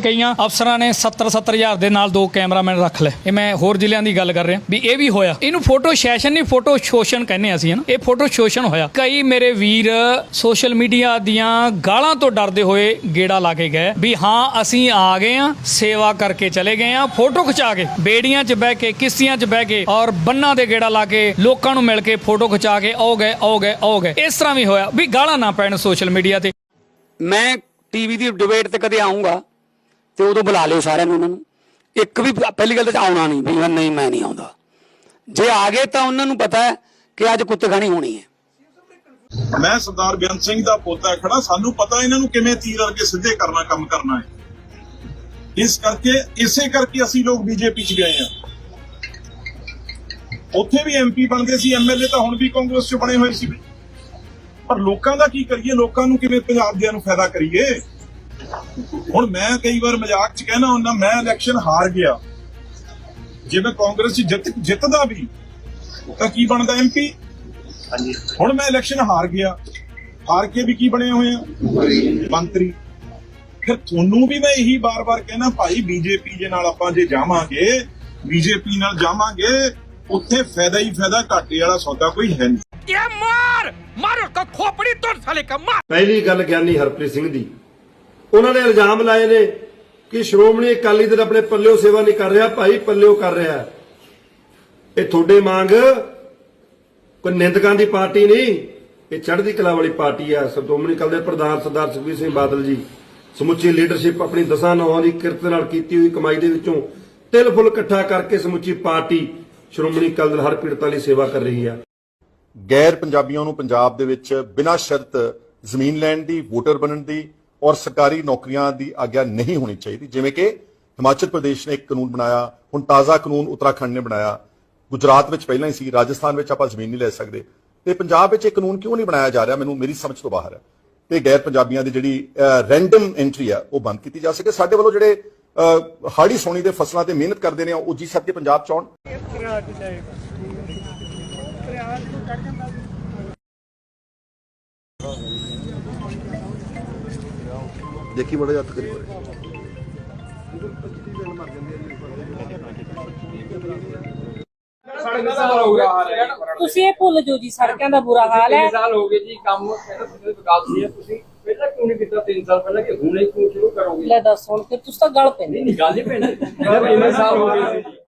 ਕਈਆਂ ਅਫਸਰਾਂ ਨੇ 70 70000 ਦੇ ਨਾਲ ਦੋ ਕੈਮਰਾਮੈਨ ਰੱਖ ਲਏ। ਇਹ ਮੈਂ ਹੋਰ ਜ਼ਿਲ੍ਹਿਆਂ ਦੀ ਗੱਲ ਕਰ ਰਿਹਾ, ਵੀ ਇਹ ਵੀ ਹੋਇਆ। ਇਹਨੂੰ ਫੋਟੋ ਸੈਸ਼ਨ ਨਹੀਂ, ਫੋਟੋ ਸ਼ੋਸ਼ਣ ਕਹਿੰਦੇ ਅਸੀਂ ਹਨਾ ਇਹ ਫੋਟੋ ਸ਼ੋਸ਼ਣ ਹੋਇਆ। ਕਈ ਮੇਰੇ ਵੀਰ ਸੋਸ਼ਲ ਮੀਡੀਆ ਦੀਆਂ ਗਾਲਾਂ ਤੋਂ ਡਰਦੇ ਹੋਏ ਗੇੜਾ ਲਾ ਕੇ ਗਏ, ਵੀ ਹਾਂ, ਅਸੀਂ ਆ ਗਏ ਆ ਸੇਵਾ ਕਰਕੇ ਚਲੇ ਗਏ ਆ ਫੋਟੋ ਖਿਚਾ ਕੇ, ਬੇੜੀਆਂ 'ਚ ਬਹਿ ਕੇ, ਕਿਸ਼ਤੀਆਂ 'ਚ ਬਹਿ ਕੇ ਔਰ ਬੰਨਾਂ ਦੇ ਗੇੜਾ ਲਾ ਕੇ ਲੋਕਾਂ ਨੂੰ ਮਿਲ ਕੇ ਫੋਟੋ ਖਿਚਾ ਕੇ ਆਓ ਗਏ ਆਓ ਗਏ ਆਓ ਗਏ। ਇਸ ਤਰ੍ਹਾਂ ਵੀ ਹੋਇਆ, ਵੀ ਗਾਲਾਂ ਨਾ ਪੈਣ ਸੋਸ਼ਲ ਮੀਡੀਆ ਤੇ। ਮੈਂ ਟੀਵੀ ਦੀ ਡਿਬੇਟ ਤੇ ਕਦੇ ਆਉਂਗਾ ਤੇ ਉਦੋਂ ਬੁਲਾ ਲਿਓ ਸਾਰਿਆਂ ਨੂੰ ਉਹਨਾਂ ਨੂੰ। ਇੱਕ ਵੀ ਪਹਿਲੀ ਗੱਲ ਤਾਂ ਆਉਣਾ ਨਹੀਂ, ਵੀ ਨਹੀਂ, ਮੈਂ ਨਹੀਂ ਆਉਂਦਾ। ਜੇ ਆ ਗਏ ਤਾਂ ਉਹਨਾਂ ਨੂੰ ਪਤਾ ਹੈ ਕਿ ਅੱਜ ਕੁੱਤਖਾਣੀ ਹੋਣੀ ਹੈ। ਮੈਂ ਸਰਦਾਰ ਬੇਅੰਤ ਸਿੰਘ ਦਾ ਪੋਤਾ ਖੜਾ ਸਾਨੂੰ ਪਤਾ ਇਹਨਾਂ ਨੂੰ ਕਿਵੇਂ ਤੀਰ ਵਰਗੇ ਸਿੱਧੇ ਕਰਨਾ, ਕੰਮ ਕਰਨਾ ਹੈ। ਇਸ ਕਰਕੇ, ਇਸੇ ਕਰਕੇ ਅਸੀਂ ਲੋਕ ਬੀਜੇਪੀ ਚ ਗਏ ਆ ਉੱਥੇ ਵੀ ਐਮਪੀ ਬਣਦੇ ਸੀ ਐਮਐਲਏ ਤਾਂ ਹੁਣ ਵੀ ਕਾਂਗਰਸ ਚ ਬਣੇ ਹੋਏ ਸੀ। ਪਰ ਲੋਕਾਂ ਦਾ ਕੀ ਕਰੀਏ? ਲੋਕਾਂ ਨੂੰ ਕਿਵੇਂ ਪੰਜਾਬ ਦਿਆਂ ਨੂੰ ਫਾਇਦਾ ਕਰੀਏ? ਹੁਣ ਮੈਂ ਕਈ ਵਾਰ ਮਜ਼ਾਕ ਚ ਕਹਿਣਾ ਹੁੰਦਾ ਮੈਂ ਇਲੈਕਸ਼ਨ ਹਾਰ ਗਿਆ। ਜੇ ਮੈਂ ਕਾਂਗਰਸ ਚ ਜਿੱਤ ਜਿੱਤਦਾ ਵੀ ਤਾਂ ਕੀ ਬਣਦਾ ਐਮਪੀ ਹੁਣ ਮੈਂ ਇਲੈਕਸ਼ਨ ਹਾਰ ਗਿਆ। ਹਾਰ ਕੇ ਵੀ ਕੀ ਬਣੇ ਹੋਏ ਆ? ਮੰਤਰੀ। ਫਿਰ ਤੁਹਾਨੂੰ ਵੀ ਮੈਂ ਇਹੀ ਬਾਰ-ਬਾਰ ਕਹਿਣਾ ਭਾਈ ਬੀਜੇਪੀ ਦੇ ਨਾਲ ਆਪਾਂ ਜੇ ਜਾਵਾਂਗੇ ਬੀਜੇਪੀ ਨਾਲ ਜਾਵਾਂਗੇ ਉੱਥੇ ਫਾਇਦਾ ਹੀ ਫਾਇਦਾ ਘਾਟੇ ਵਾਲਾ ਸੌਦਾ ਕੋਈ ਹੈ ਨਹੀਂ। ਪਹਿਲੀ ਗੱਲ ਗਿਆਨੀ ਹਰਪ੍ਰੀਤ ਸਿੰਘ ਦੀ ਉਹਨਾਂ ਨੇ ਇਲਜ਼ਾਮ ਲਾਏ ਨੇ ਕਿ ਸ਼੍ਰੋਮਣੀ ਅਕਾਲੀ ਦਲ ਆਪਣੇ ਪੱਲਿਓ ਸੇਵਾ ਨਹੀਂ ਕਰ ਰਿਹਾ, ਭਾਈ ਪੱਲਿਓ ਕਰ ਰਿਹਾ ਇਹ ਤੁਹਾਡੇ ਮੰਗ, ਕੋਈ ਨਿੰਦਕਾਂ ਦੀ ਪਾਰਟੀ ਨਹੀਂ, ਇਹ ਚੜ੍ਹਦੀ ਕਲਾ ਵਾਲੀ ਪਾਰਟੀ ਆ। ਸ਼੍ਰੋਮਣੀ ਅਕਾਲੀ ਦਲ ਪ੍ਰਧਾਨ ਸਰਦਾਰ ਸੁਖਬੀਰ ਸਿੰਘ ਬਾਦਲ ਜੀ, ਸਮੁੱਚੀ ਲੀਡਰਸ਼ਿਪ ਆਪਣੀ ਦਸਾਂ ਨੌਹਾਂ ਦੀ ਕਿਰਤ ਨਾਲ ਕੀਤੀ ਹੋਈ ਕਮਾਈ ਦੇ ਵਿੱਚੋਂ ਤਿਲ ਫੁੱਲ ਇਕੱਠਾ ਕਰਕੇ ਸਮੁੱਚੀ ਪਾਰਟੀ ਸ਼੍ਰੋਮਣੀ ਅਕਾਲੀ ਦਲ ਹਰ ਪੀੜਤਾਂ ਲਈ ਸੇਵਾ ਕਰ ਰਹੀ ਆ। ਗੈਰ ਪੰਜਾਬੀਆਂ ਨੂੰ ਪੰਜਾਬ ਦੇ ਵਿੱਚ ਬਿਨਾਂ ਸ਼ਰਤ ਜ਼ਮੀਨ ਲੈਣ ਦੀ, ਵੋਟਰ ਬਣਨ ਦੀ ਔਰ ਸਰਕਾਰੀ ਨੌਕਰੀਆਂ ਦੀ ਆਗਿਆ ਨਹੀਂ ਹੋਣੀ ਚਾਹੀਦੀ। ਜਿਵੇਂ ਕਿ ਹਿਮਾਚਲ ਪ੍ਰਦੇਸ਼ ਨੇ ਇੱਕ ਕਾਨੂੰਨ ਬਣਾਇਆ, ਹੁਣ ਤਾਜ਼ਾ ਕਾਨੂੰਨ ਉੱਤਰਾਖੰਡ ਨੇ ਬਣਾਇਆ। ਗੁਜਰਾਤ ਵਿੱਚ ਪਹਿਲਾਂ ਹੀ ਸੀ, ਰਾਜਸਥਾਨ ਵਿੱਚ ਆਪਾਂ ਜ਼ਮੀਨ ਨਹੀਂ ਲੈ ਸਕਦੇ। ਤੇ ਪੰਜਾਬ ਵਿੱਚ ਇਹ ਕਾਨੂੰਨ ਕਿਉਂ ਨਹੀਂ ਬਣਾਇਆ ਜਾ ਰਿਹਾ? ਮੈਨੂੰ, ਮੇਰੀ ਸਮਝ ਤੋਂ ਬਾਹਰ ਹੈ। ਤੇ ਗੈਰ ਪੰਜਾਬੀਆਂ ਦੀ ਜਿਹੜੀ ਰੈਂਡਮ ਐਂਟਰੀ ਆ ਉਹ ਬੰਦ ਕੀਤੀ ਜਾ ਸਕੇ। ਸਾਡੇ ਵੱਲੋਂ ਜਿਹੜੇ ਹਾੜੀ ਸੋਣੀ ਦੇ ਫਸਲਾਂ ਤੇ ਮਿਹਨਤ ਕਰਦੇ ਨੇ, ਉਹ ਜੀ ਸਕੇ ਪੰਜਾਬ ਚ ਆਉਣ। ਦੇਖੀ ਬੜਾ ਜੱਤ ਕਰੀ। ਤੁਸੀਂ ਇਹ ਭੁੱਲ ਜਾਓ ਜੀ ਸੜਕਾਂ ਦਾ ਬੁਰਾ ਹਾਲ ਹੈ। ਸਾਲ ਹੋ ਗਏ ਜੀ ਕੰਮ ਵਿਕਾਸ ਨਹੀਂ ਹੈ ਤੁਸੀਂ ਪਹਿਲਾਂ ਕਿਉਂ ਨਹੀਂ ਕੀਤਾ 3 ਸਾਲ ਪਹਿਲਾਂ ਕਿ ਹੁਣੇ ਕਿਉਂ ਸ਼ੁਰੂ ਕਰੋਗੇ? ਲੈ ਦੱਸ ਹੁਣ ਫਿਰ ਤੁਸੀਂ ਤਾਂ ਗਲ ਪੈਂਦੇ। ਨਹੀਂ ਗੱਲ ਹੀ ਪੈਣੀ ਇੰਨੇ ਸਾਲ ਹੋ ਗਏ ਸੀ।